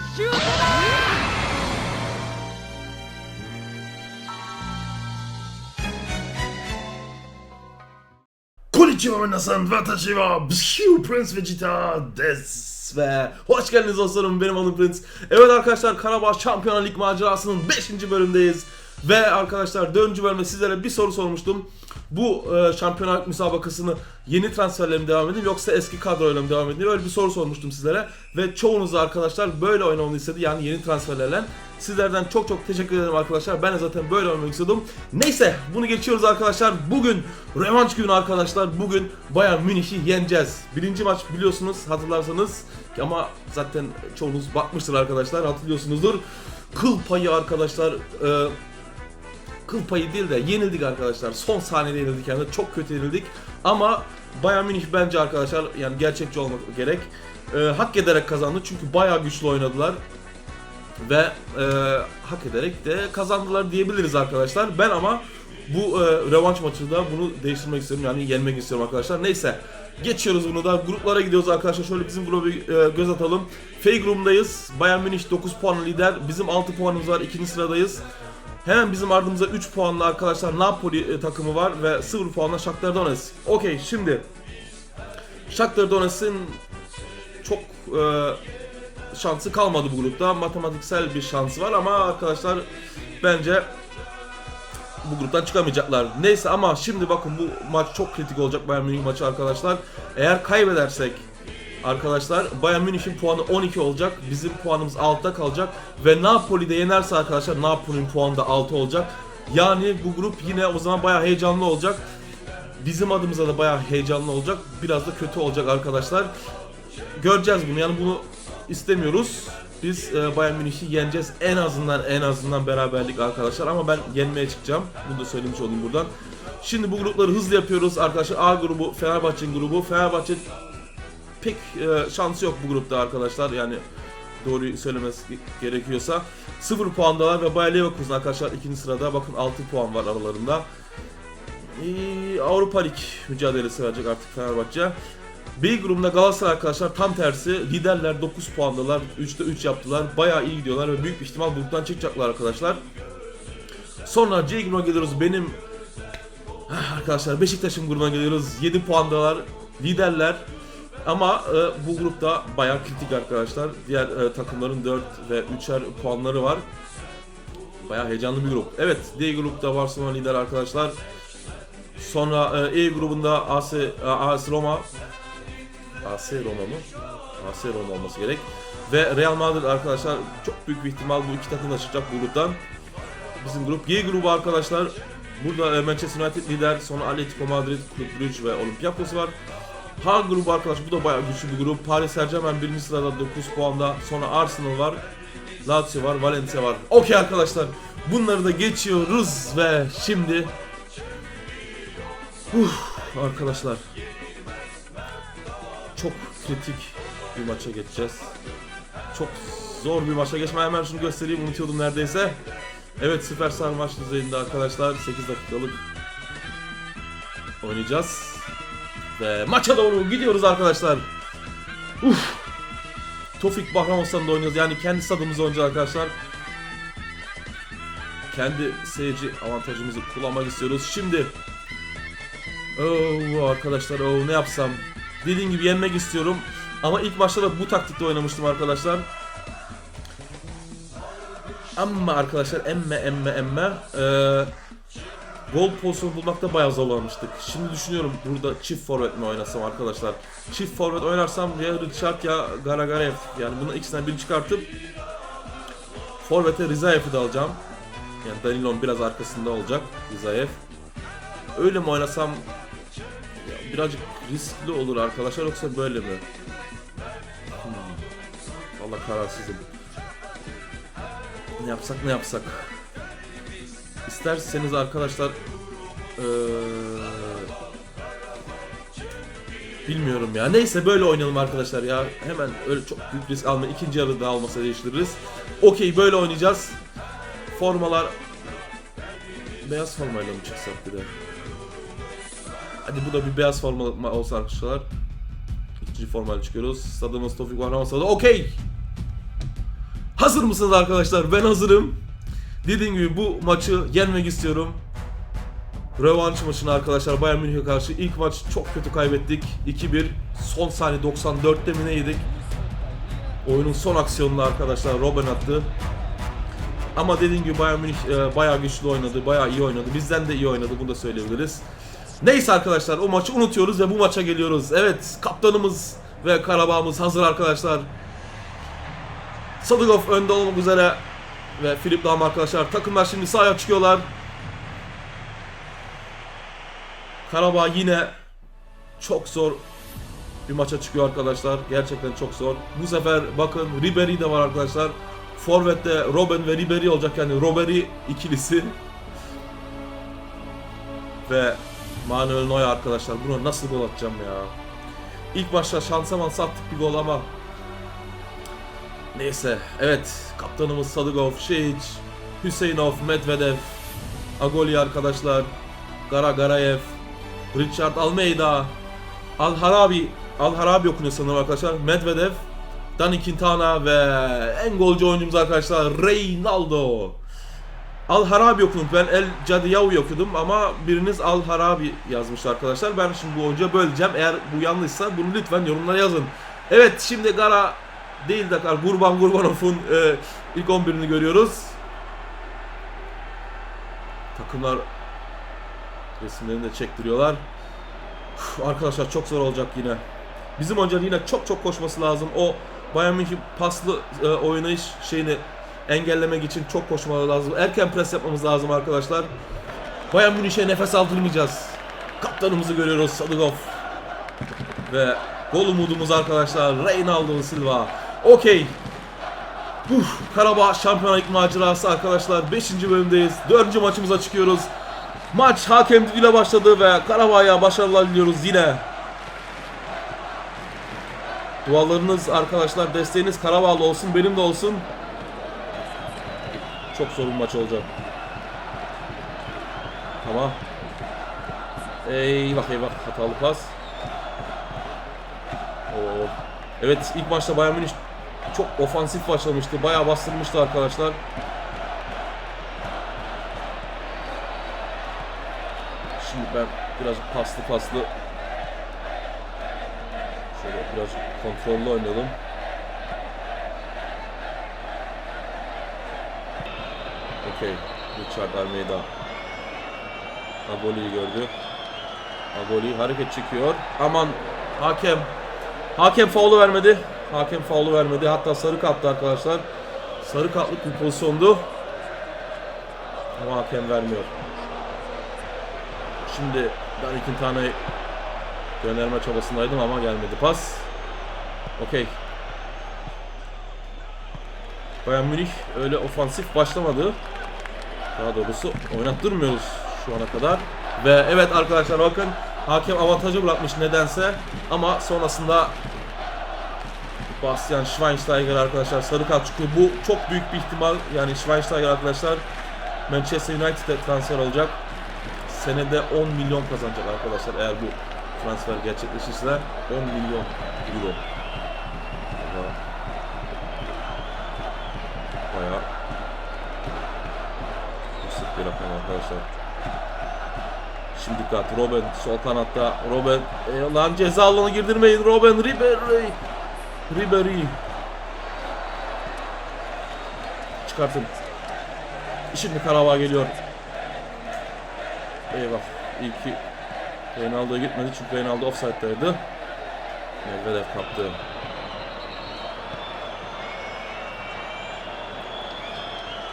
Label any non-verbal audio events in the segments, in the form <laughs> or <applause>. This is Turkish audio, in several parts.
シュートだ Konnichiwa minasan, watashi wa Bishiu Prince Vegeta des ve hoş geldiniz dostlarım benim adım Prince. Evet arkadaşlar Karabağ Şampiyonlar Lig macerasının 5. bölümdeyiz. Ve arkadaşlar 4. bölümde sizlere bir soru sormuştum. Bu e, Şampiyonlar müsabakasını yeni transferlerle mi devam edeyim yoksa eski kadroyla mı devam edeyim? Öyle bir soru sormuştum sizlere. Ve çoğunuz da arkadaşlar böyle oynamamı istedi yani yeni transferlerle. Sizlerden çok çok teşekkür ederim arkadaşlar. Ben de zaten böyle oynamak istiyordum. Neyse bunu geçiyoruz arkadaşlar. Bugün revanş günü arkadaşlar. Bugün Bayern Münih'i yeneceğiz. Birinci maç biliyorsunuz hatırlarsanız. Ama zaten çoğunuz bakmıştır arkadaşlar hatırlıyorsunuzdur. Kıl payı arkadaşlar. E, kıl payı değil de yenildik arkadaşlar. Son saniyede yenildik yani çok kötü yenildik. Ama Bayern Münih bence arkadaşlar yani gerçekçi olmak gerek. E, hak ederek kazandı çünkü bayağı güçlü oynadılar ve e, hak ederek de kazandılar diyebiliriz arkadaşlar. Ben ama bu e, revanş maçında bunu değiştirmek istiyorum yani yenmek istiyorum arkadaşlar. Neyse geçiyoruz bunu da gruplara gidiyoruz arkadaşlar. Şöyle bizim grubu e, göz atalım. F grubundayız. Bayern Münih 9 puan lider. Bizim 6 puanımız var. ikinci sıradayız. Hemen bizim ardımızda 3 puanlı arkadaşlar Napoli e, takımı var ve 0 puanla Shakhtar Donetsk. Okey şimdi Shakhtar Donetsk'in çok e, şansı kalmadı bu grupta. Matematiksel bir şansı var ama arkadaşlar bence bu gruptan çıkamayacaklar. Neyse ama şimdi bakın bu maç çok kritik olacak Bayern Münih maçı arkadaşlar. Eğer kaybedersek arkadaşlar Bayern Münih'in puanı 12 olacak. Bizim puanımız 6'da kalacak ve Napoli de yenerse arkadaşlar Napoli'nin puanı da 6 olacak. Yani bu grup yine o zaman bayağı heyecanlı olacak. Bizim adımıza da bayağı heyecanlı olacak. Biraz da kötü olacak arkadaşlar. Göreceğiz bunu. Yani bunu istemiyoruz. Biz e, Bayern Münih'i yeneceğiz. En azından en azından beraberlik arkadaşlar ama ben yenmeye çıkacağım. Bunu da söylemiş olayım buradan. Şimdi bu grupları hızlı yapıyoruz arkadaşlar. A grubu Fenerbahçe'nin grubu. Fenerbahçe pek e, şansı yok bu grupta arkadaşlar. Yani doğruyu söylemesi gerekiyorsa. 0 puandalar ve Bayer Leverkusen arkadaşlar ikinci sırada. Bakın 6 puan var aralarında. Ee, Avrupa Lig mücadelesi verecek artık Fenerbahçe. B grubunda Galatasaray arkadaşlar tam tersi. Liderler 9 puandalar. 3'te 3 yaptılar. Bayağı iyi gidiyorlar ve büyük bir ihtimal gruptan çıkacaklar arkadaşlar. Sonra C grubuna geliyoruz. Benim Ah, arkadaşlar Beşiktaş'ın grubuna geliyoruz. 7 puandalar. Liderler. Ama e, bu grupta bayağı kritik arkadaşlar. Diğer e, takımların 4 ve 3'er puanları var. Bayağı heyecanlı bir grup. Evet D grupta Barcelona lider arkadaşlar. Sonra e, E grubunda AS, AS Roma AS Roma mı? AS Roma olması gerek. Ve Real Madrid arkadaşlar çok büyük bir ihtimal bu iki takım da çıkacak bu gruptan. Bizim grup G grubu arkadaşlar. Burada e, Manchester United lider, sonra Atletico Madrid, Club Brugge ve Olympiakos var. H grubu arkadaş bu da bayağı güçlü bir grup. Paris Saint Germain birinci sırada 9 puanda. Sonra Arsenal var. Lazio var, Valencia var. Okey arkadaşlar. Bunları da geçiyoruz ve şimdi Uf, arkadaşlar çok kritik bir maça geçeceğiz. Çok zor bir maça geçme hemen şunu göstereyim unutuyordum neredeyse. Evet Süperstar maç düzeyinde arkadaşlar 8 dakikalık oynayacağız. Ve maça doğru gidiyoruz arkadaşlar. Uf. Tofik Bahramostan'da oynuyoruz yani kendi stadımızda oynayacağız arkadaşlar. Kendi seyirci avantajımızı kullanmak istiyoruz. Şimdi Oo arkadaşlar oo ne yapsam Dediğim gibi yenmek istiyorum Ama ilk maçta da bu taktikte oynamıştım arkadaşlar Ama arkadaşlar emme emme emme ee, Gol pozisyonu bulmakta bayağı zorlanmıştık Şimdi düşünüyorum burada çift forvet mi oynasam arkadaşlar Çift forvet oynarsam ya Richard ya Garagarev Yani bunun ikisinden birini çıkartıp Forvet'e Rizayev'i de alacağım Yani Danilon biraz arkasında olacak Rizayev Öyle mi oynasam ya birazcık riskli olur arkadaşlar yoksa böyle mi? Hmm. Valla kararsızım. Ne yapsak ne yapsak? İsterseniz arkadaşlar ee, bilmiyorum ya. Neyse böyle oynayalım arkadaşlar ya. Hemen öyle çok büyük risk alma. ikinci yarıda almasa değiştiririz. Okey böyle oynayacağız. Formalar beyaz formayla mı çıksak bir de? Hadi bu da bir beyaz forma olsa arkadaşlar. İkinci formayla çıkıyoruz. Stadımız Tofik var ama stada okey. Hazır mısınız arkadaşlar? Ben hazırım. Dediğim gibi bu maçı yenmek istiyorum. Rövanş maçını arkadaşlar Bayern Münih'e karşı ilk maç çok kötü kaybettik. 2-1 son saniye 94'te mi neydik? Oyunun son aksiyonunu arkadaşlar Robben attı. Ama dediğim gibi Bayern Münih e, bayağı güçlü oynadı, bayağı iyi oynadı. Bizden de iyi oynadı, bunu da söyleyebiliriz. Neyse arkadaşlar o maçı unutuyoruz ve bu maça geliyoruz. Evet kaptanımız ve Karabağ'ımız hazır arkadaşlar. Sadıkov önde olmak üzere ve Filip Lahm arkadaşlar. Takımlar şimdi sahaya çıkıyorlar. Karabağ yine çok zor bir maça çıkıyor arkadaşlar. Gerçekten çok zor. Bu sefer bakın Ribery de var arkadaşlar. Forvet'te Robben ve Ribery olacak yani Ribery ikilisi. Ve Manuel Neuer arkadaşlar. Buna nasıl gol atacağım ya? İlk başta şansa mansa attık bir gol ama Neyse, evet. Kaptanımız Sadıkov, Şiç, Hüseyinov, Medvedev, Agoli arkadaşlar, Gara Garayev, Richard Almeida, Al Harabi, Al Harabi okunuyor sanırım arkadaşlar. Medvedev, Dani Quintana ve en golcü oyuncumuz arkadaşlar Reynaldo. Al Harabi okudum. Ben El Cadiyavi okudum ama biriniz Al Harabi yazmış arkadaşlar. Ben şimdi bu oyuncuya böleceğim. Eğer bu yanlışsa bunu lütfen yorumlara yazın. Evet şimdi Gara değil de Gurban Gurbanov'un e, ilk 11'ini görüyoruz. Takımlar resimlerini de çektiriyorlar. Uf, arkadaşlar çok zor olacak yine. Bizim oyuncular yine çok çok koşması lazım. O Bayern Münih paslı e, oynayış şeyini engellemek için çok koşmaları lazım. Erken pres yapmamız lazım arkadaşlar. Bayern Münih'e nefes aldırmayacağız. Kaptanımızı görüyoruz Sadıkov. Ve gol umudumuz arkadaşlar Reynaldo Silva. Okey. Uf, Karabağ Şampiyonlar macerası arkadaşlar. 5. bölümdeyiz. 4. maçımıza çıkıyoruz. Maç hakem düdüğüyle başladı ve Karabağ'a başarılar diliyoruz yine. Dualarınız arkadaşlar, desteğiniz Karabağ'la olsun, benim de olsun. Çok zor bir maç olacak. Tamam. Eyvah eyvah hatalı pas. Oo. Evet ilk maçta Bayern Münih çok ofansif başlamıştı. Bayağı bastırmıştı arkadaşlar. Şimdi ben biraz paslı paslı şöyle biraz kontrollü oynayalım. Okey. Richard Almeida. Aboli'yi gördü. Aboli hareket çekiyor. Aman hakem. Hakem faulu vermedi. Hakem faulu vermedi. Hatta sarı karttı arkadaşlar. Sarı kartlık bir pozisyondu. Ama hakem vermiyor. Şimdi ben iki tane gönderme çabasındaydım ama gelmedi pas. Okey. Bayern Münih öyle ofansif başlamadı. Daha doğrusu oynattırmıyoruz şu ana kadar. Ve evet arkadaşlar bakın hakem avantajı bırakmış nedense ama sonrasında Bastian Schweinsteiger arkadaşlar sarı kart çıkıyor. Bu çok büyük bir ihtimal yani Schweinsteiger arkadaşlar Manchester United'e transfer olacak. Senede 10 milyon kazanacak arkadaşlar eğer bu transfer gerçekleşirse 10 milyon euro. Bayağı, yüksek arkadaşlar. Şimdi dikkat Robben sol kanatta Robben e, lan ceza alanına girdirmeyin Robben Ribery Ribery çıkartın. Şimdi Karabağ geliyor. Eyvah. İyi ki Reynaldo'ya gitmedi çünkü Reynaldo offside'daydı. Medvedev kaptı.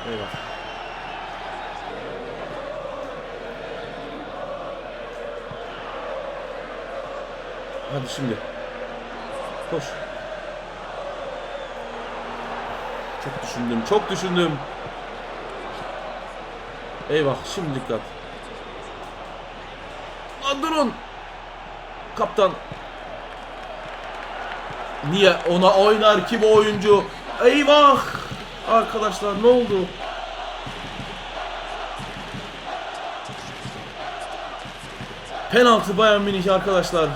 Eyvah. Hadi şimdi. Koş. Çok düşündüm, çok düşündüm. Eyvah, şimdi dikkat. Lan durun. Kaptan. Niye ona oynar ki bu oyuncu? Eyvah! Arkadaşlar ne oldu? Penaltı Bayern Münih arkadaşlar.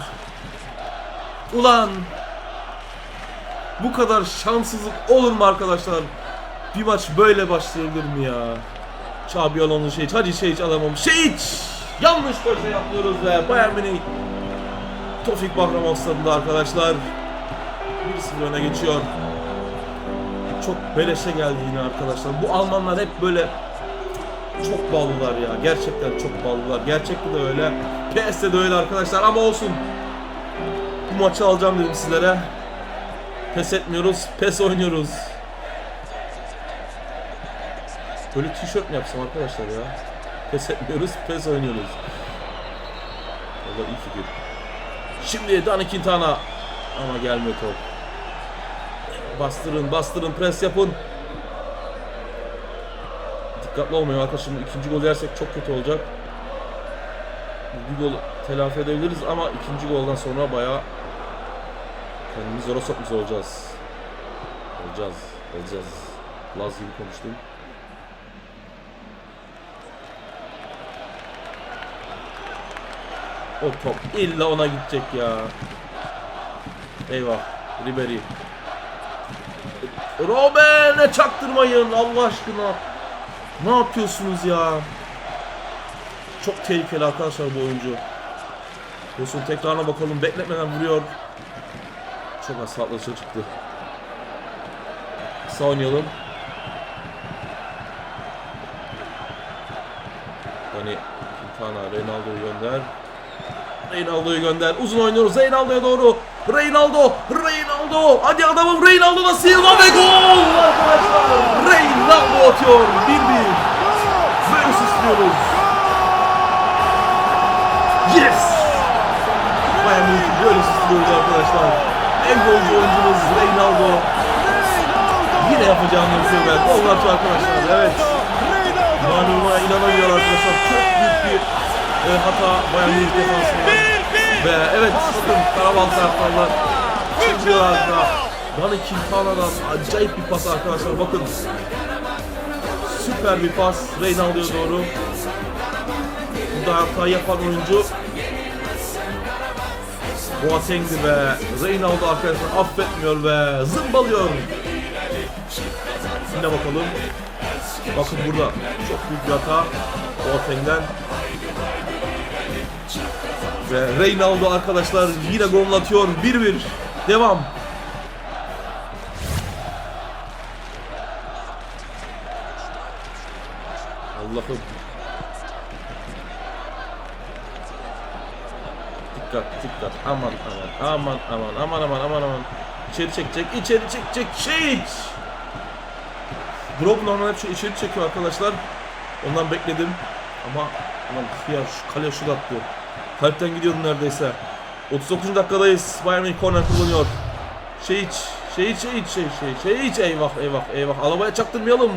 Ulan! Bu kadar şanssızlık olur mu arkadaşlar? Bir maç böyle başlayabilir mi ya? Xabi Alonso şey, hadi şey hiç alamamış. Şey Yanlış köşe yapıyoruz ve Bayern Münih Tofik Bahram stadında arkadaşlar 1-0 öne geçiyor. Çok beleşe geldi yine arkadaşlar. Bu Almanlar hep böyle çok ballılar ya. Gerçekten çok ballılar. Gerçekte de öyle. PS'de de öyle arkadaşlar ama olsun. Bu maçı alacağım dedim sizlere. Pes etmiyoruz. Pes oynuyoruz. Böyle tişört mü yapsam arkadaşlar ya? Pes etmiyoruz. Pes oynuyoruz. Valla iyi fikir. Şimdi Dani Quintana. Ama gelmiyor top. Bastırın, bastırın, pres yapın. Dikkatli olmayın arkadaşlar. Şimdi ikinci gol yersek çok kötü olacak. Bir gol telafi edebiliriz ama ikinci golden sonra bayağı kendimizi zora sokmuş olacağız. Olacağız, olacağız. Laz gibi konuştum. O top illa ona gidecek ya. Eyvah. Ribery. Robben'e çaktırmayın Allah aşkına. Ne yapıyorsunuz ya? Çok tehlikeli arkadaşlar bu oyuncu. Olsun tekrarına bakalım. Bekletmeden vuruyor. Çok az sağlıklı çıktı. Kısa oynayalım. Hani Quintana Reynaldo'yu gönder. Reynaldo'yu gönder. Uzun oynuyoruz. Reynaldo'ya doğru. Reynaldo. Reynaldo. Hadi adamım Reynaldo da Silva ve gol. Reynaldo atıyor. 1-1. Böyle istiyoruz. Yes. Bayern Münih böyle istiyoruz arkadaşlar. En golcü oyuncumuz Reynaldo. Yine yapacağını. Gol atıyor arkadaşlar. Evet. İnanılmaz inanamıyor arkadaşlar. Çok büyük bir e, hata Bayern Münih defansında. Ve evet bakın Karabağ taraftarlar çıkıyorlar da Dani Quintana'dan acayip bir pas arkadaşlar bakın. Süper bir pas Reynaldo'ya doğru. Burada hata yapan oyuncu Boateng'di ve Reynaldo arkadaşlar affetmiyor ve zımbalıyor. Yine bakalım. Bakın burada çok büyük bir hata Boateng'den. Ve Reynaldo arkadaşlar yine gol atıyor. 1-1. Devam. Allah'ım. Dikkat dikkat. Aman aman aman aman aman aman aman aman. İçeri çekecek, içeri çekecek. Şey! Drop normal hep içeri çekiyor arkadaşlar. Ondan bekledim. Ama aman ya şu kale şut attı. Kalpten gidiyordu neredeyse. 39. dakikadayız. Bayern Münih korner kullanıyor. Şey iç. Şey iç, şey iç, şey şey şey iç. Eyvah eyvah eyvah. Alabaya çaktırmayalım.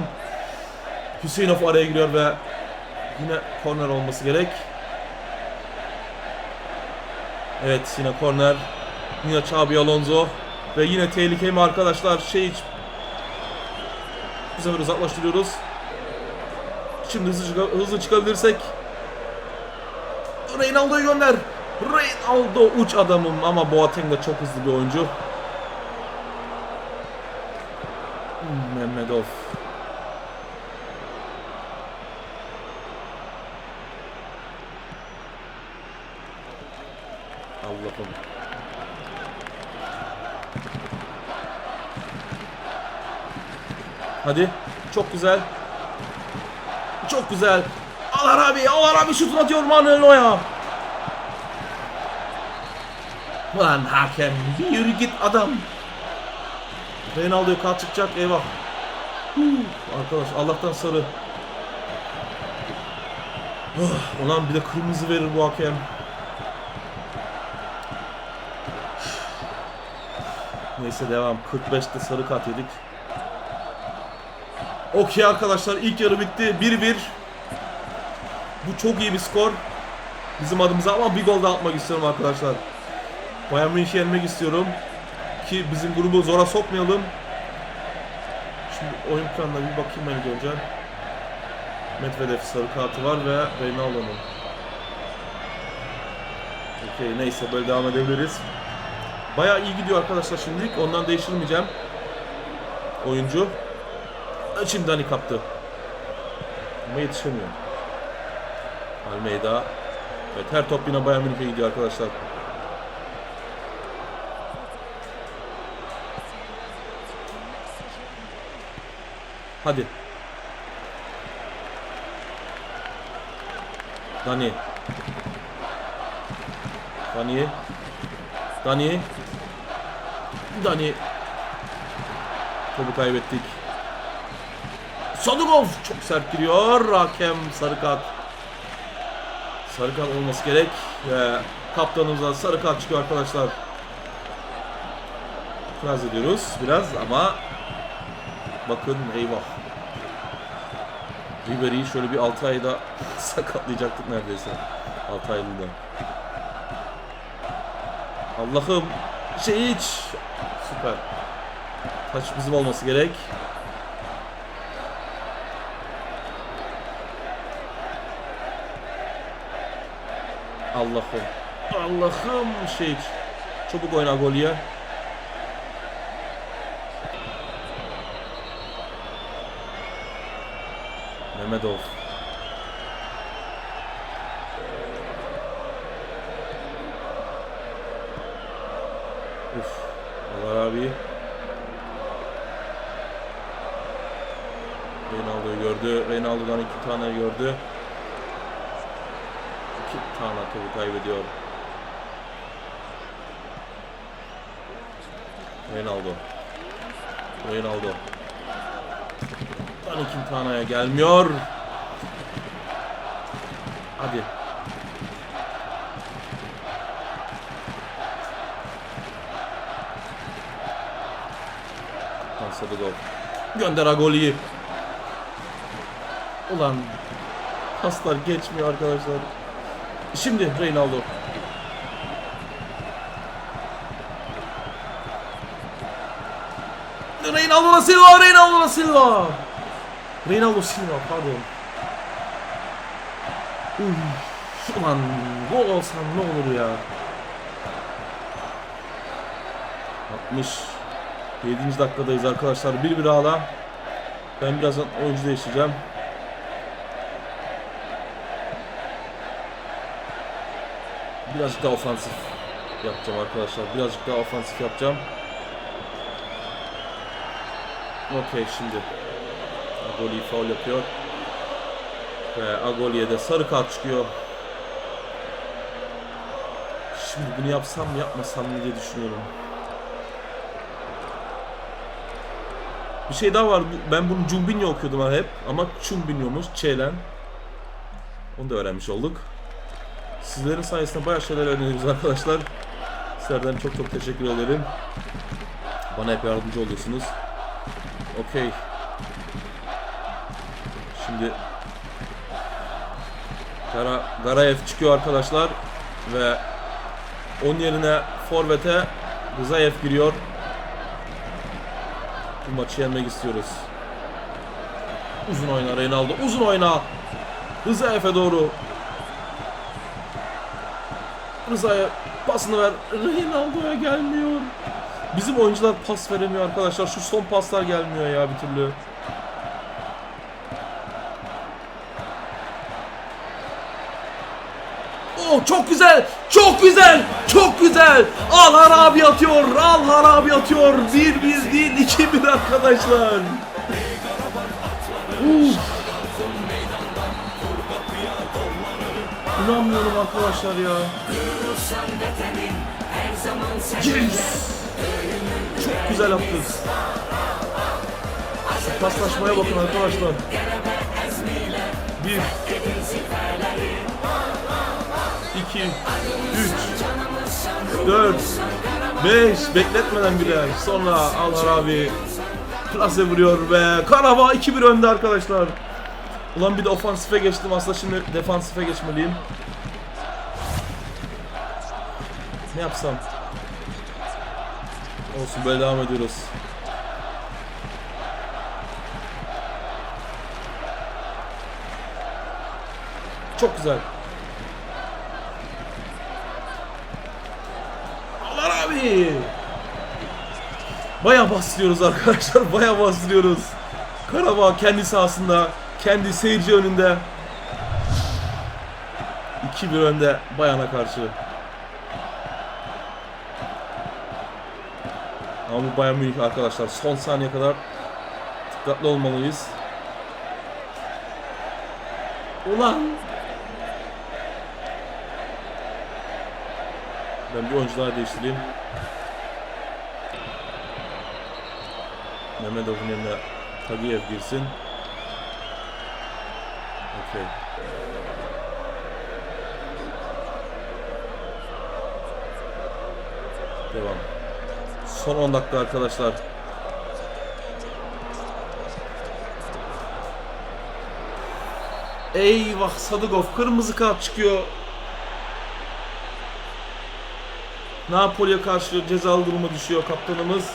Hüseyinov araya giriyor ve yine korner olması gerek. Evet yine korner. Yine Xabi Alonso. Ve yine tehlike mi arkadaşlar? Şey iç. Bu sefer uzaklaştırıyoruz. Şimdi hızlı, çıka- hızlı çıkabilirsek Reynaldo'yu gönder. Reynaldo uç adamım ama Boateng de çok hızlı bir oyuncu. Hmm, Allah'ım. Hadi. Çok güzel. Çok güzel. Alar abi, Alar abi şutunu atıyor Manuel Neuer. Lan hakem yürü git adam. Reynaldo'ya kart çıkacak eyvah. Huu, arkadaş Allah'tan sarı. Oh, ulan bir de kırmızı verir bu hakem. Neyse devam. 45'te sarı kart yedik. Okey arkadaşlar ilk yarı bitti. 1-1. Bu çok iyi bir skor. Bizim adımıza ama bir gol daha atmak istiyorum arkadaşlar. Bayern Münih'i yenmek istiyorum. Ki bizim grubu zora sokmayalım. Şimdi oyun planına bir bakayım ben önce. Medvedev sarı kartı var ve Reynaldo'nun. Okey neyse böyle devam edebiliriz. Bayağı iyi gidiyor arkadaşlar şimdilik. Ondan değiştirmeyeceğim. Oyuncu. Şimdi Dani kaptı. Ama yetişemiyor. Almeida. Evet her top yine Bayern Münih'e gidiyor arkadaşlar. Hadi. Dani. Dani. Dani. Dani. Topu kaybettik. Sadugov çok sert giriyor. Hakem sarı kart. Sarı kart olması gerek. Ve kaptanımıza sarı kart çıkıyor arkadaşlar. İtiraz ediyoruz biraz ama bakın eyvah. Ribery'i şöyle bir 6 ayda <laughs> sakatlayacaktık neredeyse. 6 aylığında. Allah'ım şey hiç süper. Taç bizim olması gerek. Allah'ım. Allah'ım şey çabuk oyna gol ye. Mehmetov. Uf. Allah abi. Reynaldo'yu gördü. Reynaldo'dan iki tane gördü. İki tane topu kaybediyor. Reynaldo. Reynaldo. Lan iki taneye gelmiyor. Hadi. Kansadı gol. Gönder Agoli'yi. Ulan paslar geçmiyor arkadaşlar. Şimdi Reynaldo. Reynaldo da Silva, Reynaldo da Silva. Reynaldo Silva pardon. Uf, ulan gol olsam ne olur ya. 67. dakikadayız arkadaşlar. 1-1 hala. Ben birazdan oyuncu değiştireceğim. Birazcık daha ofansif yapacağım arkadaşlar. Birazcık daha ofansif yapacağım. Okey şimdi. Agoli faul yapıyor. Ve Agoli'ye de sarı kart çıkıyor. Şimdi bunu yapsam mı yapmasam mı diye düşünüyorum. Bir şey daha var. Ben bunu Cumbinho okuyordum hep. Ama Chumbinho'muş. Çelen. Onu da öğrenmiş olduk. Sizlerin sayesinde bayağı şeyler öğreniyoruz arkadaşlar. Sizlerden çok çok teşekkür ederim. Bana hep yardımcı oluyorsunuz. Okey. Şimdi Gara, Garayev çıkıyor arkadaşlar ve onun yerine Forvet'e Rızaev giriyor. Bu maçı yenmek istiyoruz. Uzun oyna Reynaldo. Uzun oyna. Rızaev'e doğru. Rıza'ya pasını ver. Reynaldo'ya gelmiyor. Bizim oyuncular pas veremiyor arkadaşlar. Şu son paslar gelmiyor ya bir türlü. Çok güzel. Çok güzel. Çok güzel. Al Harabi atıyor. Al Harabi atıyor. 1-1 değil 2-1 arkadaşlar. Uf. İnanmıyorum arkadaşlar ya. Yes. Çok güzel yaptık. Şu paslaşmaya bakın arkadaşlar. Bir. İki, Üç. Dört. Beş. Bekletmeden bile. Sonra Allah abi. Plase vuruyor ve Karabağ 2-1 önde arkadaşlar. Ulan bir de ofansife geçtim. Aslında şimdi defansife geçmeliyim. Ne yapsam? Olsun böyle devam ediyoruz. Çok güzel. Baya bastırıyoruz arkadaşlar. <laughs> Baya bastırıyoruz. Karabağ kendi sahasında, kendi seyirci önünde 2-1 önde Bayern'e karşı. Ama bu Bayern Münih arkadaşlar son saniye kadar dikkatli olmalıyız. Ulan! Ben bir oyuncu daha değiştireyim. Mehmedov'un yerine Tagiyev girsin. Okey. Devam. Son 10 dakika arkadaşlar. Eyvah Sadıkov kırmızı kart çıkıyor. Napoli'ye karşı cezalı duruma düşüyor kaptanımız.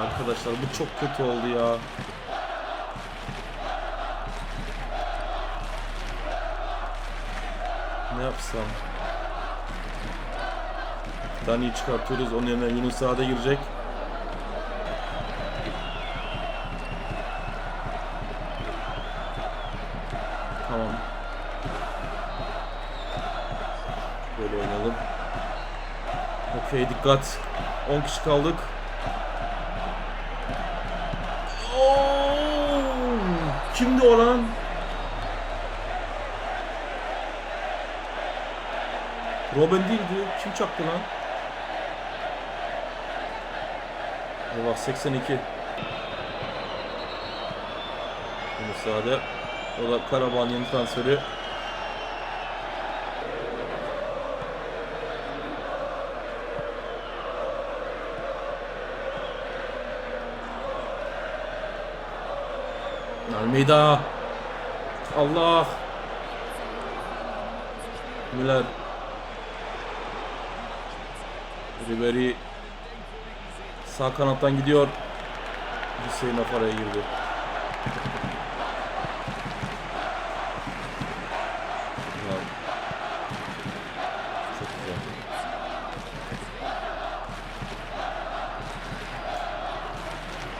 Arkadaşlar bu çok kötü oldu ya. Ne yapsam? Dani'yi çıkartıyoruz. Onun yerine Yunus sahada girecek. Dikkat. 10 kişi kaldık. Oo! Kimdi o lan? Robin değildi. Kim çaktı lan? Eyvah 82. Müsaade. O da Karabağ'ın yeni transferi. Almeida. Allah. Müller. Ribery sağ kanattan gidiyor. Hüseyin Afara'ya girdi. Güzel. Çok güzel.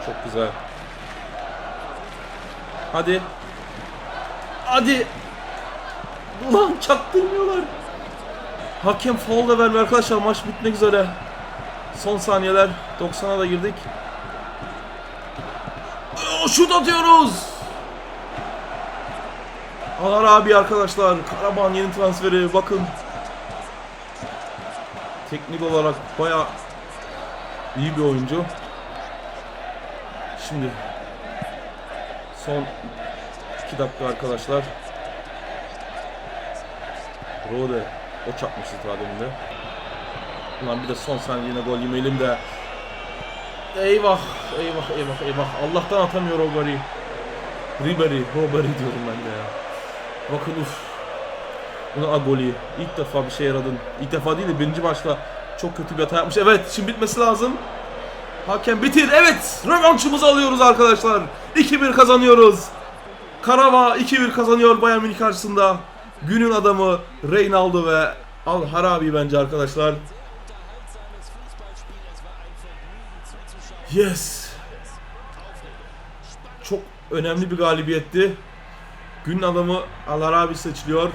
Çok güzel. Hadi. Hadi. Ulan çaktırmıyorlar. Hakem foul da vermiyor arkadaşlar. Maç bitmek üzere. Son saniyeler. 90'a da girdik. Oo, şut atıyoruz. Alar abi arkadaşlar. Karabağ'ın yeni transferi. Bakın. Teknik olarak baya iyi bir oyuncu. Şimdi son 2 dakika arkadaşlar. Rode o demin de. Ulan bir de son saniye yine gol yemeyelim de. Eyvah, eyvah, eyvah, eyvah. Allah'tan atamıyor o golü. Ribery, Ribery diyorum ben de ya. Bakın uf. Bunu Agoli. İlk defa bir şey yaradın. İlk defa değil de birinci maçta çok kötü bir hata yapmış. Evet, şimdi bitmesi lazım. Hakem bitir. Evet, rövanşımızı alıyoruz arkadaşlar. 2-1 kazanıyoruz. Karava 2-1 kazanıyor Bayern Münih karşısında. Günün adamı Reynaldo ve Al Harabi bence arkadaşlar. Yes. Çok önemli bir galibiyetti. Günün adamı Al Harabi seçiliyor.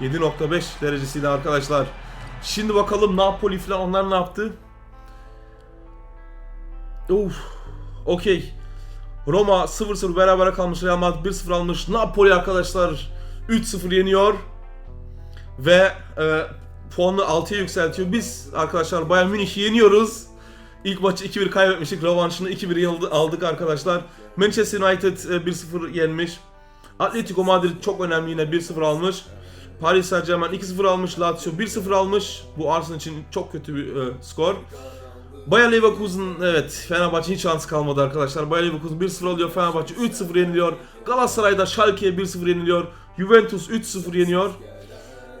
7.5 derecesiyle arkadaşlar. Şimdi bakalım Napoli falan onlar ne yaptı? Uf. Okey. Roma 0-0 berabere kalmış. Real Madrid 1-0 almış. Napoli arkadaşlar 3-0 yeniyor. Ve e, puanını 6'ya yükseltiyor. Biz arkadaşlar Bayern Münih'i yeniyoruz. İlk maçı 2-1 kaybetmiştik. Rövanşını 2-1 aldık arkadaşlar. Manchester United e, 1-0 yenmiş. Atletico Madrid çok önemli yine 1-0 almış. Paris Saint Germain 2-0 almış. Lazio 1-0 almış. Bu Arsenal için çok kötü bir e, skor. Bayer Leverkusen evet Fenerbahçe hiç şansı kalmadı arkadaşlar. Bayer Leverkusen 1-0 alıyor. Fenerbahçe 3-0 yeniliyor. Galatasaray'da Schalke'ye 1-0 yeniliyor. Juventus 3-0 yeniyor.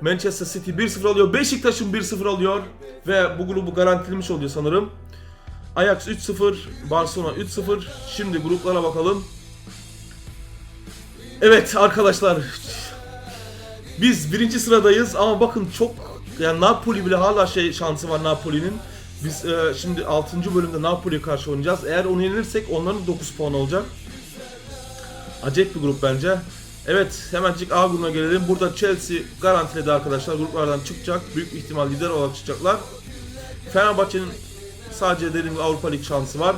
Manchester City 1-0 alıyor. Beşiktaş'ın 1-0 alıyor. Ve bu grubu garantilemiş oluyor sanırım. Ajax 3-0, Barcelona 3-0. Şimdi gruplara bakalım. Evet arkadaşlar. Biz birinci sıradayız ama bakın çok yani Napoli bile hala şey şansı var Napoli'nin. Biz e, şimdi 6. bölümde Napoli'ye karşı oynayacağız. Eğer onu yenilirsek onların da 9 puan olacak. Acayip bir grup bence. Evet hemencik A grubuna gelelim. Burada Chelsea garantiledi arkadaşlar. Gruplardan çıkacak. Büyük ihtimal lider olarak çıkacaklar. Fenerbahçe'nin sadece dediğim gibi Avrupa Lig şansı var.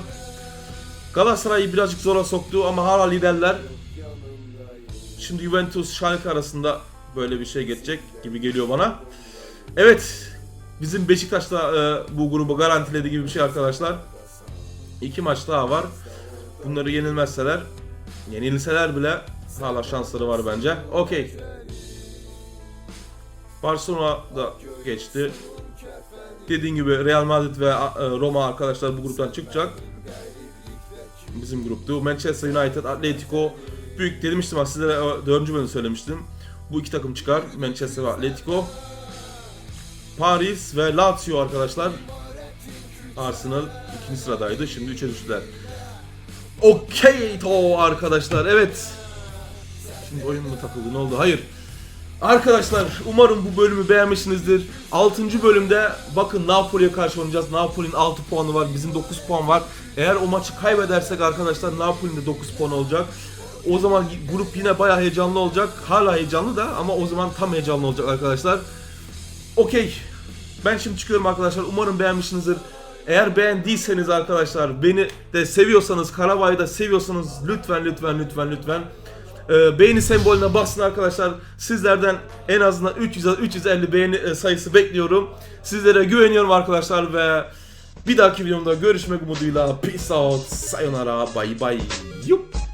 Galatasaray'ı birazcık zora soktu ama hala liderler. Şimdi Juventus Schalke arasında böyle bir şey geçecek gibi geliyor bana. Evet. Bizim Beşiktaş da e, bu grubu garantiledi gibi bir şey arkadaşlar. İki maç daha var. Bunları yenilmezseler, yenilseler bile hala şansları var bence. Okey. Barcelona da geçti. Dediğim gibi Real Madrid ve e, Roma arkadaşlar bu gruptan çıkacak. Bizim gruptu. Manchester United, Atletico büyük demiştim sizlere dördüncü bölümde söylemiştim. Bu iki takım çıkar. Manchester ve Atletico. Paris ve Lazio arkadaşlar. Arsenal ikinci sıradaydı. Şimdi üçe düştüler. Okey to arkadaşlar. Evet. Şimdi oyun mu takıldı? Ne oldu? Hayır. Arkadaşlar umarım bu bölümü beğenmişsinizdir. 6. bölümde bakın Napoli'ye karşı oynayacağız. Napoli'nin 6 puanı var. Bizim 9 puan var. Eğer o maçı kaybedersek arkadaşlar Napoli'nin de 9 puan olacak. O zaman grup yine bayağı heyecanlı olacak. Hala heyecanlı da ama o zaman tam heyecanlı olacak arkadaşlar. Okey. Ben şimdi çıkıyorum arkadaşlar. Umarım beğenmişsinizdir. Eğer beğendiyseniz arkadaşlar beni de seviyorsanız Karabay'ı da seviyorsanız lütfen lütfen lütfen lütfen e, beğeni sembolüne basın arkadaşlar. Sizlerden en azından 300 350 beğeni e, sayısı bekliyorum. Sizlere güveniyorum arkadaşlar ve bir dahaki videomda görüşmek umuduyla peace out sayonara bye bye. Yup.